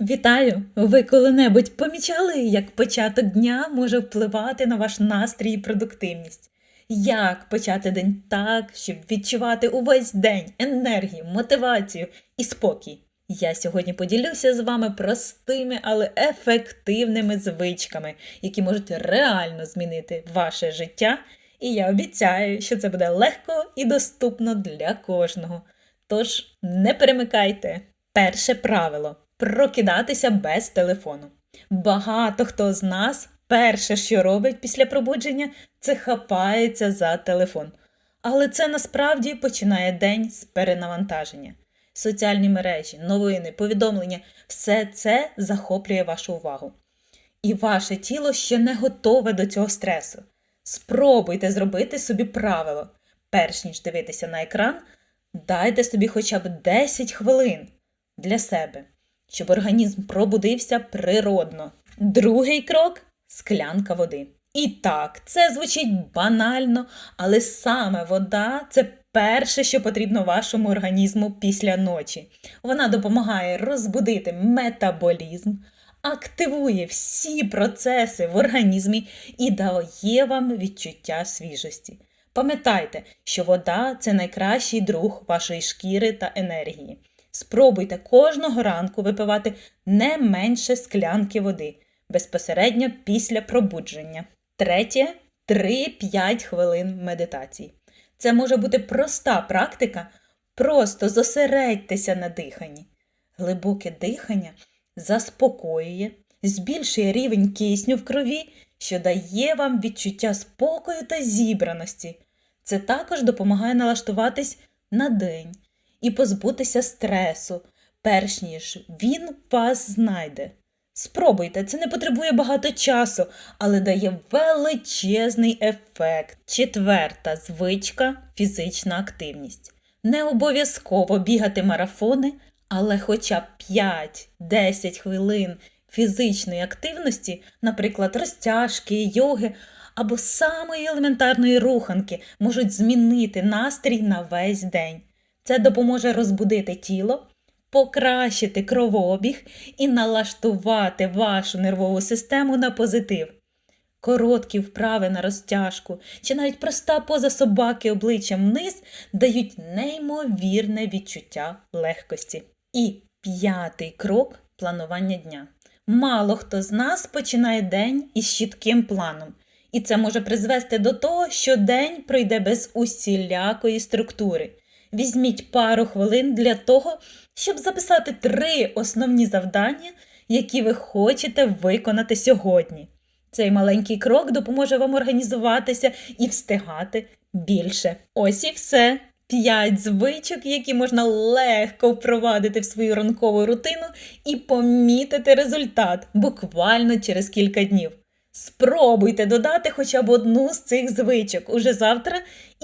Вітаю! Ви коли-небудь помічали, як початок дня може впливати на ваш настрій і продуктивність? Як почати день так, щоб відчувати увесь день енергію, мотивацію і спокій? Я сьогодні поділюся з вами простими, але ефективними звичками, які можуть реально змінити ваше життя. І я обіцяю, що це буде легко і доступно для кожного. Тож не перемикайте. Перше правило прокидатися без телефону. Багато хто з нас перше, що робить після пробудження, це хапається за телефон. Але це насправді починає день з перенавантаження. Соціальні мережі, новини, повідомлення все це захоплює вашу увагу. І ваше тіло ще не готове до цього стресу. Спробуйте зробити собі правило. Перш ніж дивитися на екран, дайте собі хоча б 10 хвилин для себе, щоб організм пробудився природно. Другий крок склянка води. І так, це звучить банально, але саме вода це перше, що потрібно вашому організму після ночі. Вона допомагає розбудити метаболізм, активує всі процеси в організмі і дає вам відчуття свіжості. Пам'ятайте, що вода це найкращий друг вашої шкіри та енергії. Спробуйте кожного ранку випивати не менше склянки води безпосередньо після пробудження. Третє 3-5 хвилин медитації. Це може бути проста практика, просто зосередьтеся на диханні. Глибоке дихання заспокоює, збільшує рівень кисню в крові, що дає вам відчуття спокою та зібраності. Це також допомагає налаштуватись на день і позбутися стресу, перш ніж він вас знайде. Спробуйте, це не потребує багато часу, але дає величезний ефект. Четверта звичка фізична активність. Не обов'язково бігати марафони, але хоча б 5-10 хвилин фізичної активності, наприклад, розтяжки, йоги або самої елементарної руханки, можуть змінити настрій на весь день. Це допоможе розбудити тіло, покращити кровообіг і налаштувати вашу нервову систему на позитив. Короткі вправи на розтяжку чи навіть проста поза собаки обличчям вниз дають неймовірне відчуття легкості. І п'ятий крок планування дня. Мало хто з нас починає день із чітким планом, і це може призвести до того, що день пройде без усілякої структури. Візьміть пару хвилин для того, щоб записати три основні завдання, які ви хочете виконати сьогодні. Цей маленький крок допоможе вам організуватися і встигати більше. Ось і все. П'ять звичок, які можна легко впровадити в свою ранкову рутину і помітити результат буквально через кілька днів. Спробуйте додати хоча б одну з цих звичок уже завтра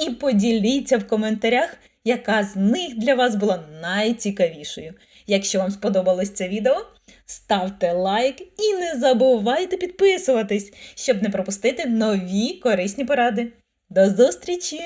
і поділіться в коментарях, яка з них для вас була найцікавішою. Якщо вам сподобалось це відео, ставте лайк і не забувайте підписуватись, щоб не пропустити нові корисні поради. До зустрічі!